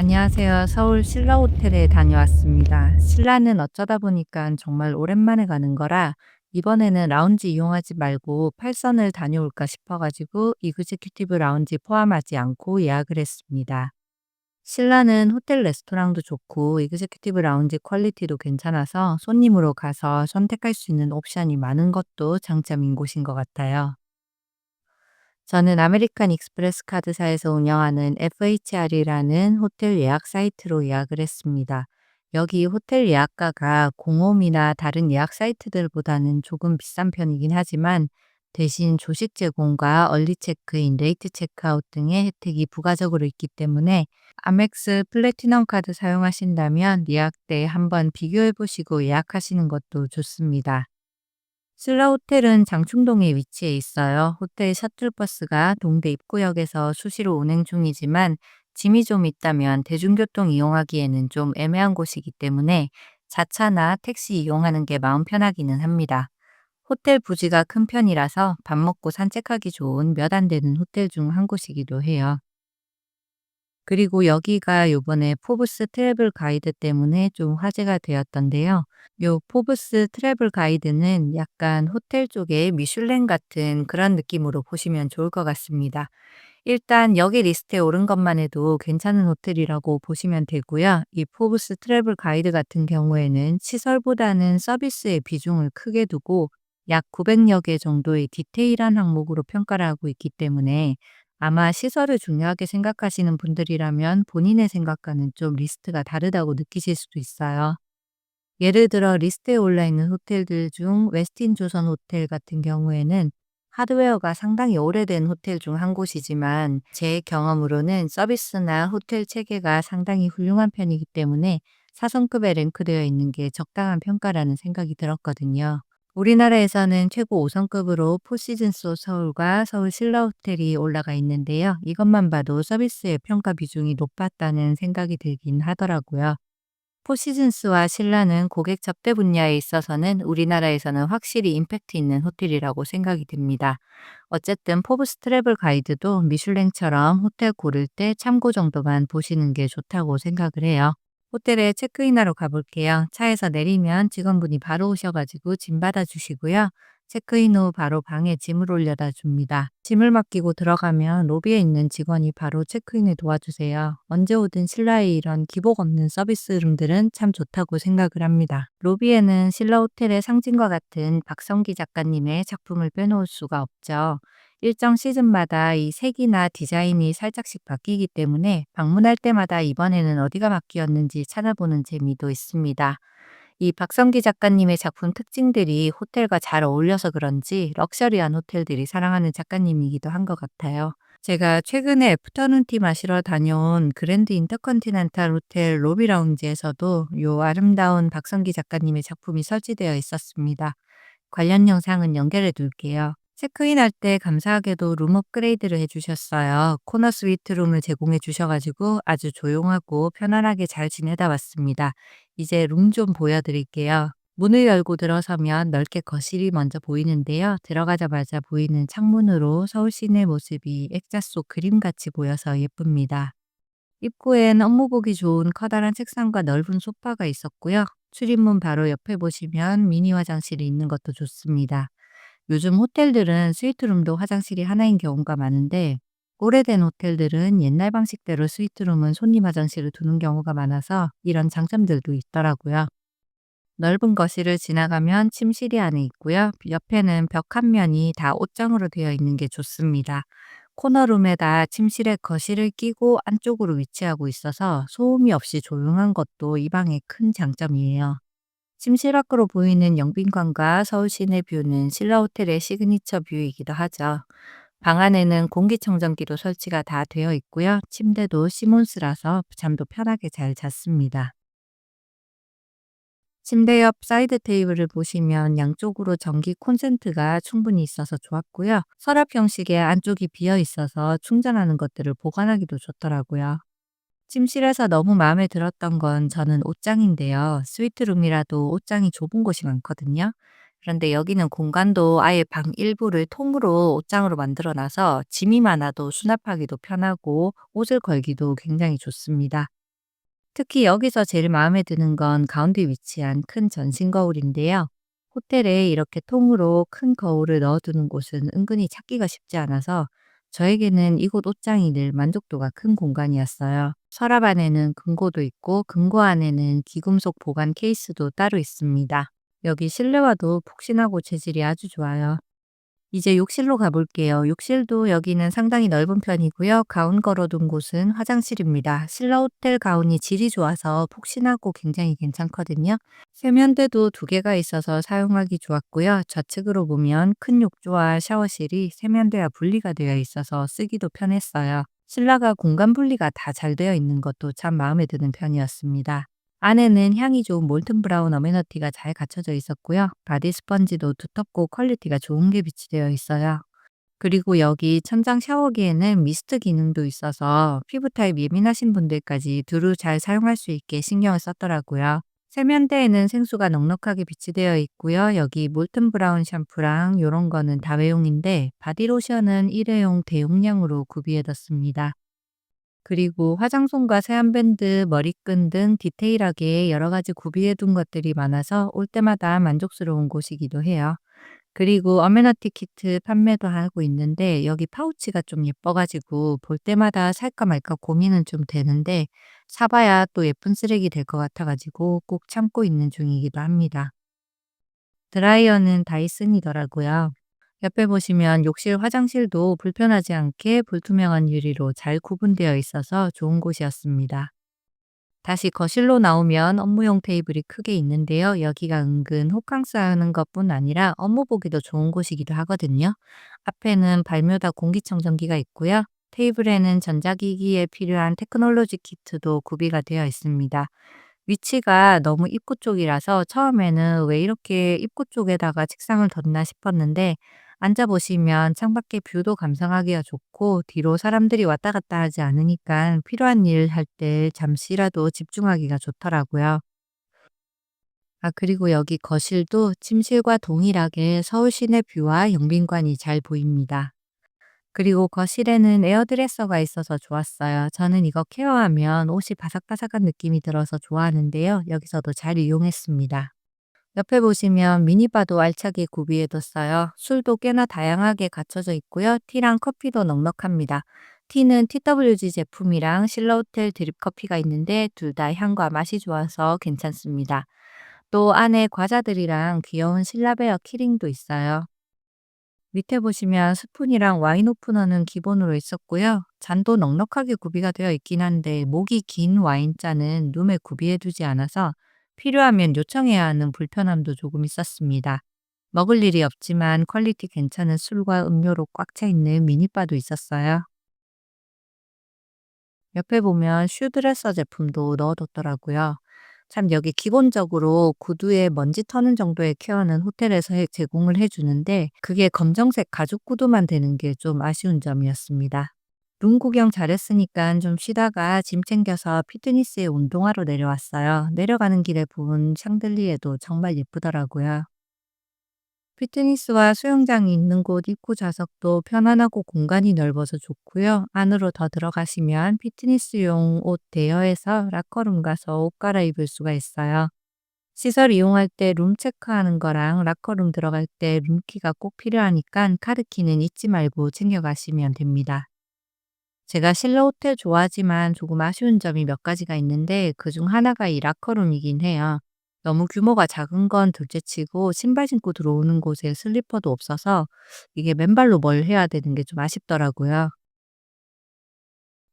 안녕하세요. 서울 신라 호텔에 다녀왔습니다. 신라는 어쩌다 보니까 정말 오랜만에 가는 거라 이번에는 라운지 이용하지 말고 8선을 다녀올까 싶어가지고 이그제큐티브 라운지 포함하지 않고 예약을 했습니다. 신라는 호텔 레스토랑도 좋고 이그제큐티브 라운지 퀄리티도 괜찮아서 손님으로 가서 선택할 수 있는 옵션이 많은 것도 장점인 곳인 것 같아요. 저는 아메리칸 익스프레스 카드사에서 운영하는 FHR이라는 호텔 예약 사이트로 예약을 했습니다. 여기 호텔 예약가가 공홈이나 다른 예약 사이트들보다는 조금 비싼 편이긴 하지만 대신 조식 제공과 얼리 체크인, 레이트 체크아웃 등의 혜택이 부가적으로 있기 때문에 아멕스 플래티넘 카드 사용하신다면 예약 때 한번 비교해 보시고 예약하시는 것도 좋습니다. 슬라 호텔은 장충동에 위치해 있어요. 호텔 셔틀버스가 동대 입구역에서 수시로 운행 중이지만 짐이 좀 있다면 대중교통 이용하기에는 좀 애매한 곳이기 때문에 자차나 택시 이용하는 게 마음 편하기는 합니다. 호텔 부지가 큰 편이라서 밥 먹고 산책하기 좋은 몇 안 되는 호텔 중 한 곳이기도 해요. 그리고 여기가 요번에 포브스 트래블 가이드 때문에 좀 화제가 되었던데요. 요 포브스 트래블 가이드는 약간 호텔 쪽에 미슐랭 같은 그런 느낌으로 보시면 좋을 것 같습니다. 일단 여기 리스트에 오른 것만 해도 괜찮은 호텔이라고 보시면 되고요. 이 포브스 트래블 가이드 같은 경우에는 시설보다는 서비스의 비중을 크게 두고 약 900여 개 정도의 디테일한 항목으로 평가를 하고 있기 때문에 아마 시설을 중요하게 생각하시는 분들이라면 본인의 생각과는 좀 리스트가 다르다고 느끼실 수도 있어요. 예를 들어 리스트에 올라 있는 호텔들 중 웨스틴 조선 호텔 같은 경우에는 하드웨어가 상당히 오래된 호텔 중 한 곳이지만 제 경험으로는 서비스나 호텔 체계가 상당히 훌륭한 편이기 때문에 4성급에 랭크되어 있는 게 적당한 평가라는 생각이 들었거든요. 우리나라에서는 최고 5성급으로 포시즌소 서울과 서울 신라 호텔이 올라가 있는데요. 이것만 봐도 서비스의 평가 비중이 높았다는 생각이 들긴 하더라고요. 포시즌스와 신라는 고객 접대 분야에 있어서는 우리나라에서는 확실히 임팩트 있는 호텔이라고 생각이 듭니다. 어쨌든 포브스 트래블 가이드도 미슐랭처럼 호텔 고를 때 참고 정도만 보시는 게 좋다고 생각을 해요. 호텔에 체크인하러 가볼게요. 차에서 내리면 직원분이 바로 오셔가지고 짐 받아주시고요. 체크인 후 바로 방에 짐을 올려다 줍니다. 짐을 맡기고 들어가면 로비에 있는 직원이 바로 체크인을 도와주세요. 언제 오든 신라의 이런 기복 없는 서비스룸들은 참 좋다고 생각을 합니다. 로비에는 신라 호텔의 상징과 같은 박성기 작가님의 작품을 빼놓을 수가 없죠. 일정 시즌마다 이 색이나 디자인이 살짝씩 바뀌기 때문에 방문할 때마다 이번에는 어디가 바뀌었는지 찾아보는 재미도 있습니다. 이 박성기 작가님의 작품 특징들이 호텔과 잘 어울려서 그런지 럭셔리한 호텔들이 사랑하는 작가님이기도 한 것 같아요. 제가 최근에 애프터눈티 마시러 다녀온 그랜드 인터컨티넨탈 호텔 로비 라운지에서도 요 아름다운 박성기 작가님의 작품이 설치되어 있었습니다. 관련 영상은 연결해 둘게요. 체크인 할 때 감사하게도 룸 업그레이드를 해주셨어요. 코너 스위트 룸을 제공해 주셔가지고 아주 조용하고 편안하게 잘 지내다 왔습니다. 이제 룸 좀 보여드릴게요. 문을 열고 들어서면 넓게 거실이 먼저 보이는데요. 들어가자마자 보이는 창문으로 서울 시내 모습이 액자 속 그림같이 보여서 예쁩니다. 입구엔 업무 보기 좋은 커다란 책상과 넓은 소파가 있었고요. 출입문 바로 옆에 보시면 미니 화장실이 있는 것도 좋습니다. 요즘 호텔들은 스위트룸도 화장실이 하나인 경우가 많은데 오래된 호텔들은 옛날 방식대로 스위트룸은 손님 화장실을 두는 경우가 많아서 이런 장점들도 있더라고요. 넓은 거실을 지나가면 침실이 안에 있고요. 옆에는 벽 한 면이 다 옷장으로 되어 있는 게 좋습니다. 코너룸에다 침실에 거실을 끼고 안쪽으로 위치하고 있어서 소음이 없이 조용한 것도 이 방의 큰 장점이에요. 침실 밖으로 보이는 영빈관과 서울 시내 뷰는 신라 호텔의 시그니처 뷰이기도 하죠. 방 안에는 공기청정기도 설치가 다 되어 있고요. 침대도 시몬스라서 잠도 편하게 잘 잤습니다. 침대 옆 사이드 테이블을 보시면 양쪽으로 전기 콘센트가 충분히 있어서 좋았고요. 서랍 형식의 안쪽이 비어 있어서 충전하는 것들을 보관하기도 좋더라고요. 침실에서 너무 마음에 들었던 건 저는 옷장인데요. 스위트룸이라도 옷장이 좁은 곳이 많거든요. 그런데 여기는 공간도 아예 방 일부를 통으로 옷장으로 만들어 놔서 짐이 많아도 수납하기도 편하고 옷을 걸기도 굉장히 좋습니다. 특히 여기서 제일 마음에 드는 건 가운데 위치한 큰 전신 거울인데요. 호텔에 이렇게 통으로 큰 거울을 넣어두는 곳은 은근히 찾기가 쉽지 않아서 저에게는 이곳 옷장이 늘 만족도가 큰 공간이었어요. 서랍 안에는 금고도 있고 금고 안에는 귀금속 보관 케이스도 따로 있습니다. 여기 실내와도 푹신하고 재질이 아주 좋아요. 이제 욕실로 가볼게요. 욕실도 여기는 상당히 넓은 편이고요. 가운 걸어둔 곳은 화장실입니다. 신라 호텔 가운이 질이 좋아서 폭신하고 굉장히 괜찮거든요. 세면대도 두 개가 있어서 사용하기 좋았고요. 좌측으로 보면 큰 욕조와 샤워실이 세면대와 분리가 되어 있어서 쓰기도 편했어요. 신라가 공간 분리가 다 잘 되어 있는 것도 참 마음에 드는 편이었습니다. 안에는 향이 좋은 몰튼 브라운 어메너티가 잘 갖춰져 있었고요. 바디 스펀지도 두텁고 퀄리티가 좋은 게 비치되어 있어요. 그리고 여기 천장 샤워기에는 미스트 기능도 있어서 피부 타입 예민하신 분들까지 두루 잘 사용할 수 있게 신경을 썼더라고요. 세면대에는 생수가 넉넉하게 비치되어 있고요. 여기 몰튼 브라운 샴푸랑 이런 거는 다회용인데 바디로션은 일회용 대용량으로 구비해뒀습니다. 그리고 화장솜과 세안밴드, 머리끈 등 디테일하게 여러 가지 구비해 둔 것들이 많아서 올 때마다 만족스러운 곳이기도 해요. 그리고 어메너티 키트 판매도 하고 있는데 여기 파우치가 좀 예뻐가지고 볼 때마다 살까 말까 고민은 좀 되는데 사봐야 또 예쁜 쓰레기 될 것 같아가지고 꼭 참고 있는 중이기도 합니다. 드라이어는 다이슨이더라고요. 옆에 보시면 욕실 화장실도 불편하지 않게 불투명한 유리로 잘 구분되어 있어서 좋은 곳이었습니다. 다시 거실로 나오면 업무용 테이블이 크게 있는데요. 여기가 은근 호캉스 하는 것뿐 아니라 업무 보기도 좋은 곳이기도 하거든요. 앞에는 발묘다 공기청정기가 있고요. 테이블에는 전자기기에 필요한 테크놀로지 키트도 구비가 되어 있습니다. 위치가 너무 입구 쪽이라서 처음에는 왜 이렇게 입구 쪽에다가 책상을 뒀나 싶었는데 앉아보시면 창밖의 뷰도 감상하기가 좋고 뒤로 사람들이 왔다 갔다 하지 않으니까 필요한 일 할 때 잠시라도 집중하기가 좋더라고요. 아, 그리고 여기 거실도 침실과 동일하게 서울 시내 뷰와 영빈관이 잘 보입니다. 그리고 거실에는 에어드레서가 있어서 좋았어요. 저는 이거 케어하면 옷이 바삭바삭한 느낌이 들어서 좋아하는데요. 여기서도 잘 이용했습니다. 옆에 보시면 미니바도 알차게 구비해뒀어요. 술도 꽤나 다양하게 갖춰져 있고요. 티랑 커피도 넉넉합니다. 티는 TWG 제품이랑 실러호텔 드립 커피가 있는데 둘 다 향과 맛이 좋아서 괜찮습니다. 또 안에 과자들이랑 귀여운 실라베어 키링도 있어요. 밑에 보시면 스푼이랑 와인 오프너는 기본으로 있었고요. 잔도 넉넉하게 구비가 되어 있긴 한데 목이 긴 와인잔은 룸에 구비해 두지 않아서 필요하면 요청해야 하는 불편함도 조금 있었습니다. 먹을 일이 없지만 퀄리티 괜찮은 술과 음료로 꽉 차 있는 미니바도 있었어요. 옆에 보면 슈드레서 제품도 넣어뒀더라고요. 참 여기 기본적으로 구두에 먼지 터는 정도의 케어는 호텔에서 해- 제공을 해주는데 그게 검정색 가죽 구두만 되는 게 좀 아쉬운 점이었습니다. 룸 구경 잘했으니까 좀 쉬다가 짐 챙겨서 피트니스에 운동하러 내려왔어요. 내려가는 길에 본 샹들리에도 정말 예쁘더라고요. 피트니스와 수영장이 있는 곳 입구 좌석도 편안하고 공간이 넓어서 좋고요. 안으로 더 들어가시면 피트니스용 옷 대여해서 라커룸 가서 옷 갈아입을 수가 있어요. 시설 이용할 때 룸 체크하는 거랑 라커룸 들어갈 때 룸키가 꼭 필요하니까 카드키는 잊지 말고 챙겨가시면 됩니다. 제가 실내 호텔 좋아하지만 조금 아쉬운 점이 몇 가지가 있는데 그중 하나가 이 라커룸이긴 해요. 너무 규모가 작은 건 둘째치고 신발 신고 들어오는 곳에 슬리퍼도 없어서 이게 맨발로 뭘 해야 되는 게 좀 아쉽더라고요.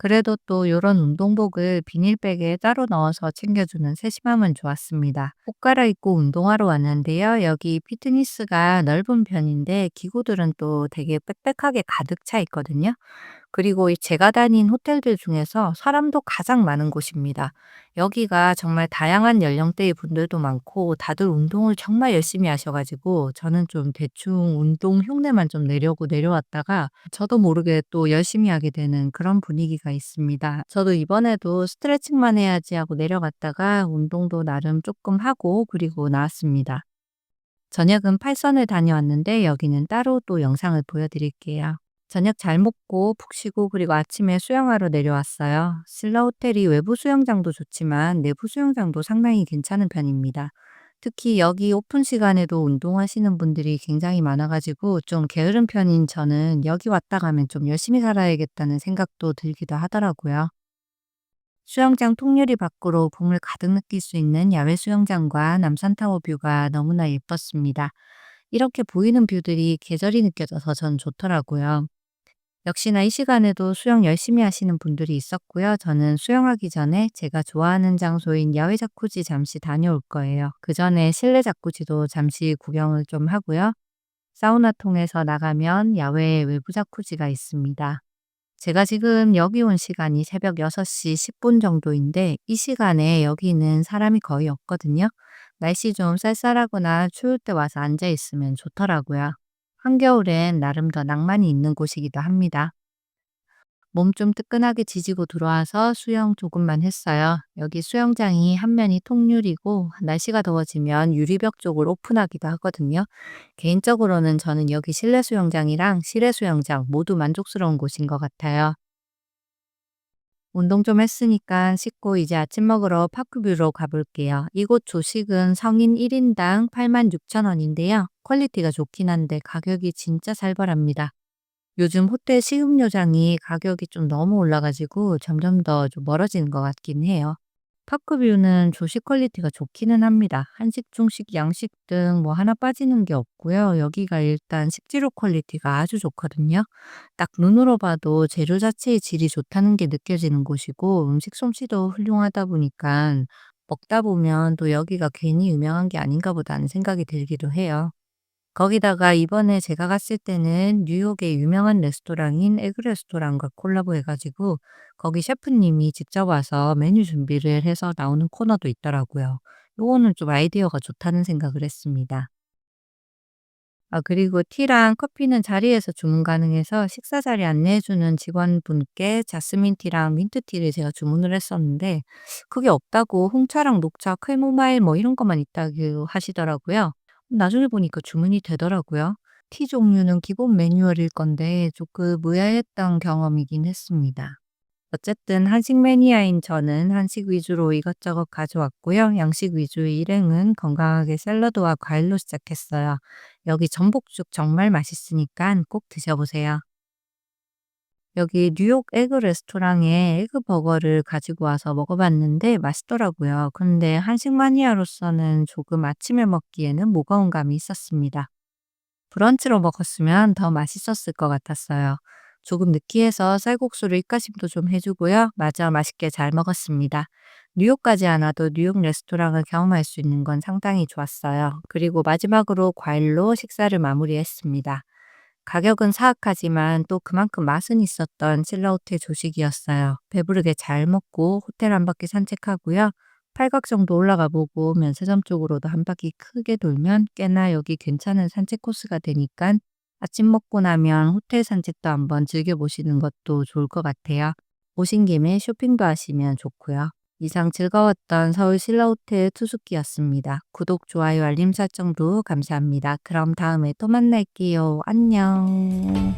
그래도 또 요런 운동복을 비닐백에 따로 넣어서 챙겨주는 세심함은 좋았습니다. 옷 갈아입고 운동하러 왔는데요. 여기 피트니스가 넓은 편인데 기구들은 또 되게 빽빽하게 가득 차 있거든요. 그리고 이 제가 다닌 호텔들 중에서 사람도 가장 많은 곳입니다. 여기가 정말 다양한 연령대의 분들도 많고 다들 운동을 정말 열심히 하셔가지고 저는 좀 대충 운동 흉내만 좀 내려고 내려왔다가 저도 모르게 또 열심히 하게 되는 그런 분위기가 있습니다. 저도 이번에도 스트레칭만 해야지 하고 내려갔다가 운동도 나름 조금 하고 그리고 나왔습니다. 저녁은 팔선을 다녀왔는데 여기는 따로 또 영상을 보여드릴게요. 저녁 잘 먹고 푹 쉬고 그리고 아침에 수영하러 내려왔어요. 신라 호텔이 외부 수영장도 좋지만 내부 수영장도 상당히 괜찮은 편입니다. 특히 여기 오픈 시간에도 운동하시는 분들이 굉장히 많아가지고 좀 게으른 편인 저는 여기 왔다 가면 좀 열심히 살아야겠다는 생각도 들기도 하더라고요. 수영장 통유리 밖으로 봄을 가득 느낄 수 있는 야외 수영장과 남산타워 뷰가 너무나 예뻤습니다. 이렇게 보이는 뷰들이 계절이 느껴져서 전 좋더라고요. 역시나 이 시간에도 수영 열심히 하시는 분들이 있었고요. 저는 수영하기 전에 제가 좋아하는 장소인 야외 자쿠지 잠시 다녀올 거예요. 그 전에 실내 자쿠지도 잠시 구경을 좀 하고요. 사우나 통해서 나가면 야외에 외부 자쿠지가 있습니다. 제가 지금 여기 온 시간이 새벽 6시 10분 정도인데 이 시간에 여기는 사람이 거의 없거든요. 날씨 좀 쌀쌀하거나 추울 때 와서 앉아 있으면 좋더라고요. 한겨울엔 나름 더 낭만이 있는 곳이기도 합니다. 몸 좀 뜨끈하게 지지고 들어와서 수영 조금만 했어요. 여기 수영장이 한 면이 통유리고 날씨가 더워지면 유리벽 쪽을 오픈하기도 하거든요. 개인적으로는 저는 여기 실내 수영장이랑 실외 수영장 모두 만족스러운 곳인 것 같아요. 운동 좀 했으니까 씻고 이제 아침 먹으러 파크뷰로 가볼게요. 이곳 조식은 성인 1인당 86,000원인데요. 퀄리티가 좋긴 한데 가격이 진짜 살벌합니다. 요즘 호텔 식음료장이 가격이 좀 너무 올라가지고 점점 더 좀 멀어지는 것 같긴 해요. 파크뷰는 조식 퀄리티가 좋기는 합니다. 한식, 중식, 양식 등 뭐 하나 빠지는 게 없고요. 여기가 일단 식재료 퀄리티가 아주 좋거든요. 딱 눈으로 봐도 재료 자체의 질이 좋다는 게 느껴지는 곳이고 음식 솜씨도 훌륭하다 보니까 먹다 보면 또 여기가 괜히 유명한 게 아닌가 보다는 생각이 들기도 해요. 거기다가 이번에 제가 갔을 때는 뉴욕의 유명한 레스토랑인 에그 레스토랑과 콜라보 해가지고 거기 셰프님이 직접 와서 메뉴 준비를 해서 나오는 코너도 있더라고요. 요거는 좀 아이디어가 좋다는 생각을 했습니다. 아, 그리고 티랑 커피는 자리에서 주문 가능해서 식사 자리 안내해주는 직원분께 자스민 티랑 민트 티를 제가 주문을 했었는데 그게 없다고 홍차랑 녹차, 캐모마일 뭐 이런 것만 있다고 하시더라고요. 나중에 보니까 주문이 되더라고요. 티 종류는 기본 매뉴얼일 건데 조금 의아했던 경험이긴 했습니다. 어쨌든 한식 매니아인 저는 한식 위주로 이것저것 가져왔고요. 양식 위주의 일행은 건강하게 샐러드와 과일로 시작했어요. 여기 전복죽 정말 맛있으니까 꼭 드셔보세요. 여기 뉴욕 에그 레스토랑에 에그 버거를 가지고 와서 먹어봤는데 맛있더라고요. 근데 한식 마니아로서는 조금 아침에 먹기에는 무거운 감이 있었습니다. 브런치로 먹었으면 더 맛있었을 것 같았어요. 조금 느끼해서 쌀국수를 입가심도 좀 해주고요. 마저 맛있게 잘 먹었습니다. 뉴욕까지 안 와도 뉴욕 레스토랑을 경험할 수 있는 건 상당히 좋았어요. 그리고 마지막으로 과일로 식사를 마무리했습니다. 가격은 사악하지만 또 그만큼 맛은 있었던 칠라호텔 조식이었어요. 배부르게 잘 먹고 호텔 한 바퀴 산책하고요. 팔각 정도 올라가 보고 면세점 쪽으로도 한 바퀴 크게 돌면 꽤나 여기 괜찮은 산책 코스가 되니까 아침 먹고 나면 호텔 산책도 한번 즐겨보시는 것도 좋을 것 같아요. 오신 김에 쇼핑도 하시면 좋고요. 이상 즐거웠던 서울 신라호텔 투숙기였습니다. 구독, 좋아요, 알림 설정도 감사합니다. 그럼 다음에 또 만날게요. 안녕.